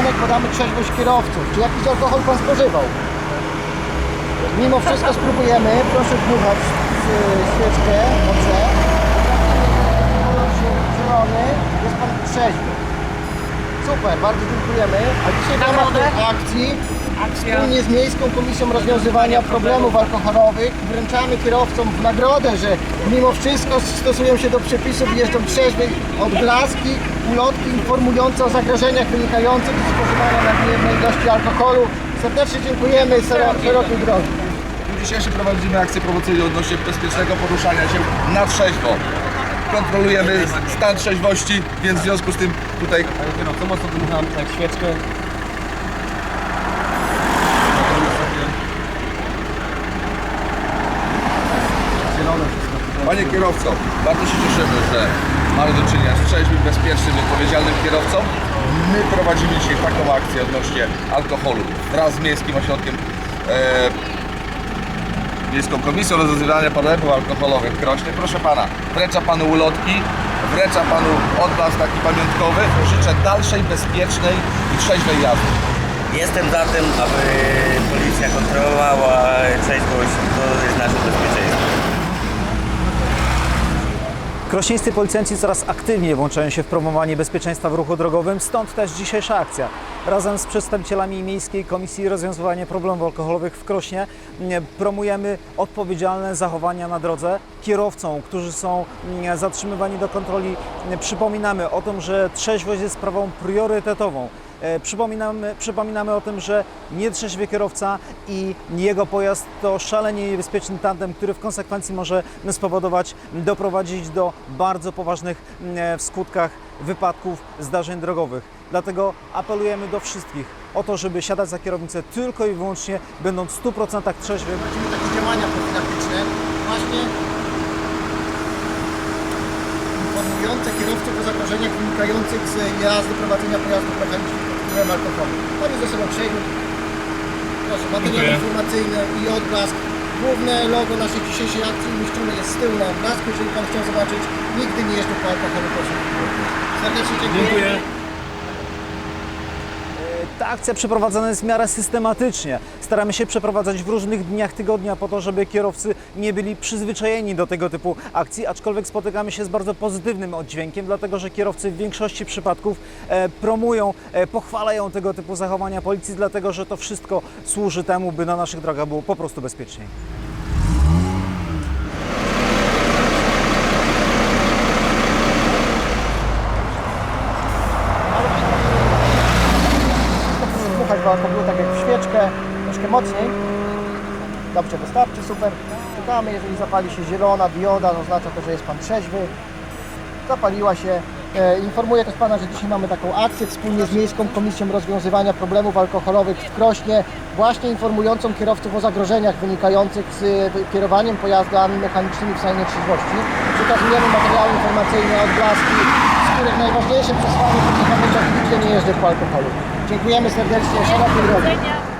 badamy trzeźwość kierowców. Czy jakiś alkohol pan spożywał? Mimo wszystko spróbujemy. Proszę dmuchać świeczkę. Dobrze. Kolor zie- zielony. Jest pan trzeźwy. Super, bardzo dziękujemy. A dzisiaj w ramach tej akcji wspólnie z Miejską Komisją Rozwiązywania Problemów Alkoholowych wręczamy kierowcom w nagrodę, że mimo wszystko stosują się do przepisów i jeżdżą trzeźwych odblaski, ulotki informujące o zagrożeniach wynikających z spożywania nadmiernej ilości alkoholu. Serdecznie dziękujemy szerokiej drogi. W dniu dzisiejszym prowadzimy akcję promocyjną odnośnie bezpiecznego poruszania się na trzeźwo. Kontrolujemy stan trzeźwości, więc w związku z tym tutaj Co mocno dmucham tak świeczkę. Zielone wszystko. Panie kierowco, bardzo się cieszymy, że mamy do czynienia z trzeźwym, bezpiecznym, odpowiedzialnym kierowcą. My prowadzimy dzisiaj taką akcję odnośnie alkoholu wraz z Miejskim Ośrodkiem e, Miejską Komisją Rozwiązywania Problemów Alkoholowych Krośnie. Proszę Pana, wręcza Panu ulotki, wręcza Panu odblask taki pamiątkowy. Życzę dalszej, bezpiecznej i trzeźwej jazdy. Jestem za tym, aby policja kontrolowała trzeźwość, to jest nasze bezpieczeństwo. Krośnieńscy policjanci coraz aktywniej włączają się w promowanie bezpieczeństwa w ruchu drogowym, stąd też dzisiejsza akcja. Razem z przedstawicielami Miejskiej Komisji Rozwiązywania Problemów Alkoholowych w Krośnie mm, promujemy odpowiedzialne zachowania na drodze. Kierowcom, którzy są mm, zatrzymywani do kontroli, przypominamy o tym, że trzeźwość jest sprawą priorytetową. E, Przypominamy, przypominamy o tym, że nietrzeźwy kierowca i jego pojazd to szalenie niebezpieczny tandem, który w konsekwencji może spowodować, doprowadzić do bardzo poważnych mm, w skutkach wypadków, zdarzeń drogowych. Dlatego apelujemy do wszystkich o to, żeby siadać za kierownicę tylko i wyłącznie będąc w 100% trzeźwym. Prowadzimy takie działania profilaktyczne właśnie informujące kierowców o zagrożeniach wynikających z jazdy, prowadzenia pojazdów mechanicznych wpływem alkoholu. Pan jest ze sobą przejmie. Proszę, materiał informacyjny i odblask. Główne logo naszej dzisiejszej akcji umieszczone jest z tyłu na obrazku. Jeżeli Pan chciał zobaczyć, nigdy nie jeżdżę po alkoholu, proszę. Serdecznie dziękuję. Dziękuję. Ta akcja przeprowadzana jest w miarę systematycznie. Staramy się przeprowadzać w różnych dniach tygodnia po to, żeby kierowcy nie byli przyzwyczajeni do tego typu akcji, aczkolwiek spotykamy się z bardzo pozytywnym oddźwiękiem, dlatego że kierowcy w większości przypadków e, promują, e, pochwalają tego typu zachowania policji, dlatego że to wszystko służy temu, by na naszych drogach było po prostu bezpieczniej. Do alkoholu tak jak w świeczkę, troszkę mocniej. Dobrze, wystarczy, super. Czekamy, jeżeli zapali się zielona dioda, to oznacza to, że jest Pan trzeźwy. Zapaliła się. E, informuję też Pana, że dzisiaj mamy taką akcję wspólnie z Miejską Komisją Rozwiązywania Problemów Alkoholowych w Krośnie, właśnie informującą kierowców o zagrożeniach wynikających z e, kierowaniem pojazdami mechanicznymi w stanie trzeźwości. Przekazujemy materiały informacyjne, odblaski, z których najważniejsze przesłanie to pamiętać nigdy nie jeżdżę po alkoholu. Dziękujemy serdecznie, szerokiej drogi.